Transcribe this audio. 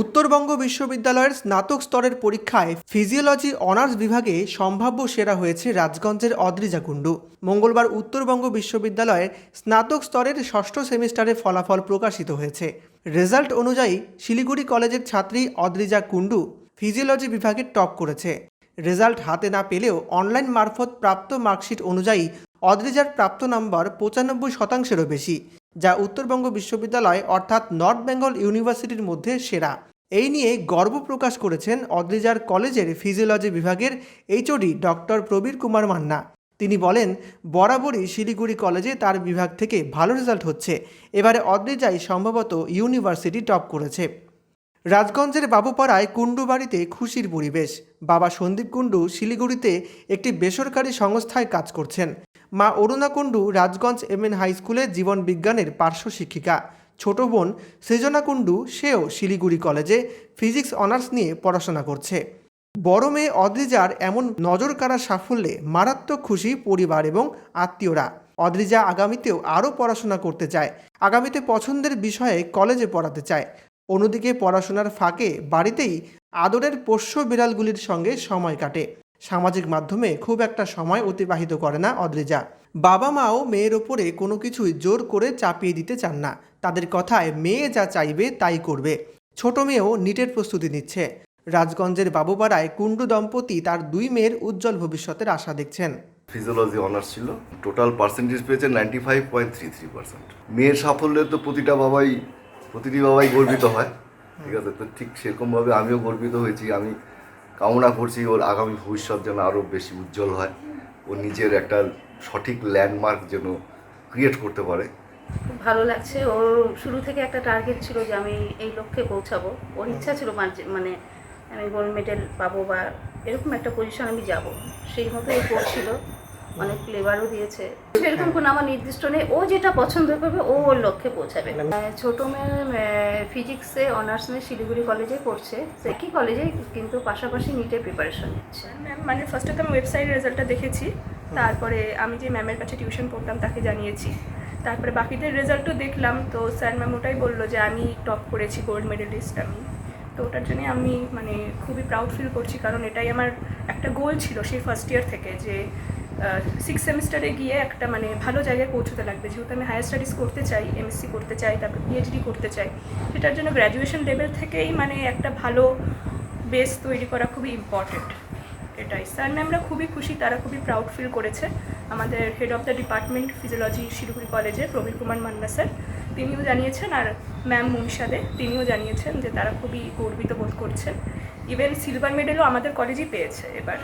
উত্তরবঙ্গ বিশ্ববিদ্যালয়ের স্নাতক স্তরের পরীক্ষায় ফিজিওলজি অনার্স বিভাগে সম্ভাব্য সেরা হয়েছে রাজগঞ্জের অদ্রিজা কুণ্ডু। মঙ্গলবার উত্তরবঙ্গ বিশ্ববিদ্যালয়ের স্নাতক স্তরের ষষ্ঠ সেমিস্টারের ফলাফল প্রকাশিত হয়েছে। রেজাল্ট অনুযায়ী শিলিগুড়ি কলেজের ছাত্রী অদ্রিজা কুণ্ডু ফিজিওলজি বিভাগে টপ করেছে। রেজাল্ট হাতে না পেলেও অনলাইন মারফত প্রাপ্ত মার্কশিট অনুযায়ী অদ্রিজার প্রাপ্ত নম্বর পঁচানব্বই শতাংশেরও বেশি। যা উত্তরবঙ্গ বিশ্ববিদ্যালয় অর্থাৎ নর্থ বেঙ্গল ইউনিভার্সিটির মধ্যে সেরা। এই নিয়ে গর্ব প্রকাশ করেছেন অদ্রিজার কলেজের ফিজিওলজি বিভাগের এইচওডি ডক্টর প্রবীর কুমার মান্না। তিনি বলেন, বরাবরই শিলিগুড়ি কলেজে তার বিভাগ থেকে ভালো রেজাল্ট হচ্ছে। এবারে অদ্রিজাই সম্ভবত ইউনিভার্সিটি টপ করেছে। রাজগঞ্জের বাবুপাড়ায় কুণ্ডু বাড়িতে খুশির পরিবেশ। বাবা সন্দীপ কুণ্ডু শিলিগুড়িতে একটি বেসরকারি সংস্থায় কাজ করছেন। মা অরুণা কুণ্ডু রাজগঞ্জ এমএন হাই স্কুলে জীবন বিজ্ঞানের পার্শ্ব শিক্ষিকা। ছোট বোন সৃজনা কুণ্ডু সেও শিলিগুড়ি কলেজে ফিজিক্স, অনার্স নিয়ে পড়াশোনা করছে। বড় মেয়ে অদ্রিজার এমন নজর কাড়া সাফল্যে মারাত্মক খুশি পরিবার এবং আত্মীয়রা। অদ্রিজা আগামীতেও আরও পড়াশোনা করতে চায়। আগামীতে পছন্দের বিষয়ে কলেজে পড়াতে চায়। অন্যদিকে পড়াশোনার ফাঁকে বাড়িতেই আদরের পোষ্য বিড়ালগুলির সঙ্গে সময় কাটে। সামাজিক মাধ্যমে খুব একটা সময় অতিবাহিত করে না অদ্রিজা। বাবা মাও মেয়ের ওপরে কোনো কিছুই জোর করে চাপিয়ে দিতে চান না। তাদের কথায় মেয়ে যা চাইবে তাই করবে। ছোট মেয়েও নিটের প্রস্তুতি নিচ্ছে। রাজগঞ্জের বাবুপাড়ায় কুণ্ডু দম্পতি তার দুই মেয়ের উজ্জ্বল ভবিষ্যতের আশা দেখছেন। ফিজিওলজি অনার্স ছিল। টোটাল পার্সেন্টেজ পেয়েছে ninety five point three three percent মেয়ের সাফল্যে তো প্রতিটা বাবাই, প্রতিটি বাবাই গর্বিত হয়। ঠিক আছে? তো ঠিক সেরকমভাবে আমিও গর্বিত হয়েছি। আমি কামনা করছি ওর আগামী ভবিষ্যৎ যেন আরও বেশি উজ্জ্বল হয়। ও নিজের একটা সঠিক ল্যান্ডমার্ক যেন ক্রিয়েট করতে পারে। খুব ভালো লাগছে। ওর শুরু থেকে একটা টার্গেট ছিল যে আমি এই লক্ষ্যে পৌঁছাবো। ওর ইচ্ছা ছিল মানে আমি গোল্ড মেডেল পাবো বা এরকম একটা পজিশন আমি যাব। সেই মতো ও করছিল। অনেক ফ্লেভারও দিয়েছে। সেরকম কোনো আমার নির্দিষ্ট নেই। ও যেটা পছন্দ করবে ও ওর লক্ষ্যে পৌঁছাবে। ছোট মেয়ে ফিজিক্সে অনার্স নিয়ে শিলিগুড়ি কলেজে পড়ছে। একই কলেজে কিন্তু পাশাপাশি নিটের প্রিপারেশন নিচ্ছে। ম্যাম মানে ফার্স্টে তো আমি ওয়েবসাইট রেজাল্টটা দেখেছি। তারপরে আমি যে ম্যামের কাছে টিউশন পড়তাম তাকে জানিয়েছি। তারপরে বাকিদের রেজাল্টও দেখলাম। তো স্যার ম্যাম ওটাই বলল যে আমি টপ করেছি গোল্ড মেডেলিস্ট আমি। তো ওটার জন্য আমি মানে খুবই প্রাউড ফিল করছি। কারণ এটাই আমার একটা গোল ছিল সেই ফার্স্ট ইয়ার থেকে যে সিক্স সেমিস্টারে গিয়ে একটা মানে ভালো জায়গায় পৌঁছতে লাগবে। যেহেতু আমি হায়ার স্টাডিজ করতে চাই এমএসসি করতে চাই, তারপর পিএইচডি করতে চাই, সেটার জন্য গ্র্যাজুয়েশন লেভেল থেকেই মানে একটা ভালো বেস তৈরি করা খুবই ইম্পর্টেন্ট এটাই। স্যার ম্যামরা খুবই খুশি, তারা খুবই প্রাউড ফিল করেছে। আমাদের head of the department physiology Siliguri কলেজে প্রবীর কুমার মান্না স্যার তিনিও জানিয়েছেন, আর ম্যাম মুনশাদে তিনিও জানিয়েছেন যে তারা খুবই গর্বিত বোধ করছেন। ইভেন সিলভার মেডেলও আমাদের কলেজেই পেয়েছে এবার।